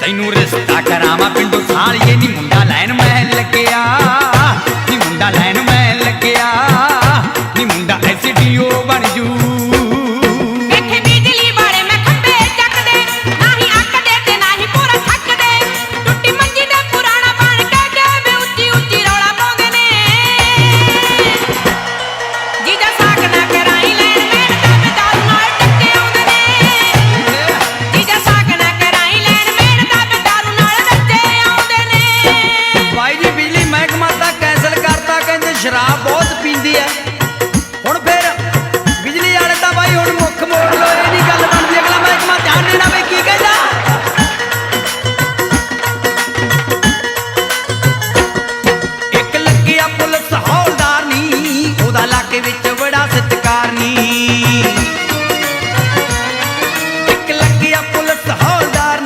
ਤੈਨੂੰ ਰਿਸ਼ਤਾ ਕਰਾਵਾਂ, ਪਿੰਡੋਂ ਸਾਲੀਏ ਨੀ ਮੁੰਡਾ ਲੈਣ ਮੈਂ ਲੱਗਿਆ। ਨੀ ਮੁੰਡਾ ਲੈਣ ਮੈਂ ਲੱਗਿਆ। ਨੀ ਮੁੰਡਾ ਐਸਡੀਓ ਬਣ ਸ਼ਰਾਬ ਬਹੁਤ ਪੀਂਦੀ ਐ। ਹੁਣ ਫਿਰ ਬਿਜਲੀ ਵਾਲੇ ਤਾਂ ਬਾਈ ਹੁਣ ਮੁੱਖ ਮੋੜ ਲੋ ਇਹ ਨਹੀਂ ਗੱਲ ਬਣਦੀ, ਅਗਲਾ ਮਹਿਕਮਾ ਧਿਆਨ ਦੇਣਾ ਬਈ, ਕੀ ਕਹਿੰਦਾ? ਇੱਕ ਲੱਗਿਆ ਪੁਲਿਸ ਹੌਲਦਾਰ ਨਹੀਂ ਉਹਦਾ ਲਾਕੇ ਵਿੱਚ ਬੜਾ